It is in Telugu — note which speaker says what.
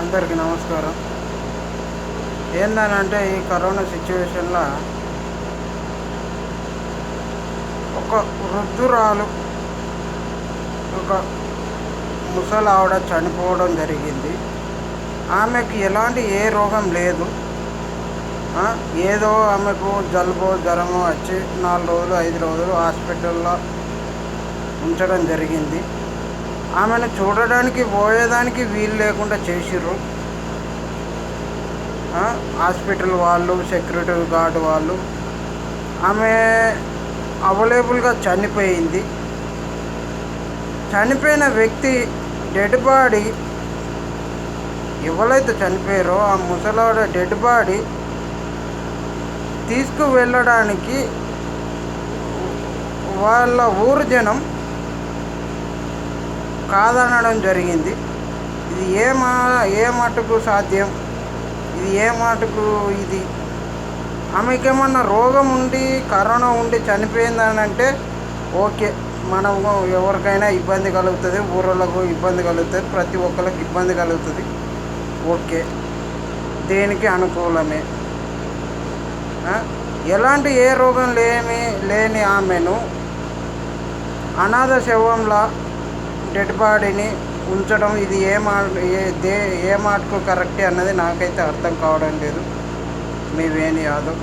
Speaker 1: అందరికీ నమస్కారం. ఏందనంటే ఈ కరోనా సిచ్యువేషన్లో ఒక వృద్ధురాలు ఒక ముసలి ఆవిడ చనిపోవడం జరిగింది. ఆమెకు ఎలాంటి ఏ రోగం లేదు. ఏదో ఆమెకు జలుబు జ్వరము వచ్చి నాలుగు రోజులు ఐదు రోజులు హాస్పిటల్లో ఉంచడం జరిగింది. ఆమెను చూడడానికి పోయేదానికి వీలు లేకుండా చేసిర్రు. హాస్పిటల్ వాళ్ళు సెక్యూరిటీ గార్డ్ వాళ్ళు. ఆమె అవైలబుల్గా చనిపోయింది. చనిపోయిన వ్యక్తి డెడ్ బాడీ ఎవరైతే చనిపోయారో ఆ ముసలాడ డెడ్ బాడీ తీసుకువెళ్ళడానికి వాళ్ళ ఊరు జనం కాదనడం జరిగింది. ఇది ఏ మా ఏ మటుకు సాధ్యం? ఇది ఏ మటుకు ఇది? ఆమెకి ఏమన్నా రోగం ఉండి కరోనా ఉండి చనిపోయిందని అంటే ఓకే. మనం ఎవరికైనా ఇబ్బంది కలుగుతుంది ఊరోళ్ళకు ఇబ్బంది కలుగుతుంది ప్రతి ఒక్కరికి ఇబ్బంది కలుగుతుంది. ఓకే. దేనికి అనుకూలమే? ఎలాంటి ఏ రోగం లేని లేని ఆమెను అనాథ శవంలా డెడ్ బాడీని ఉంచడం ఇది ఏ మా ఏ దే ఏ మాటకు కరెక్టే అన్నది నాకైతే అర్థం కావడం లేదు. మీ వేణి యాదవ్.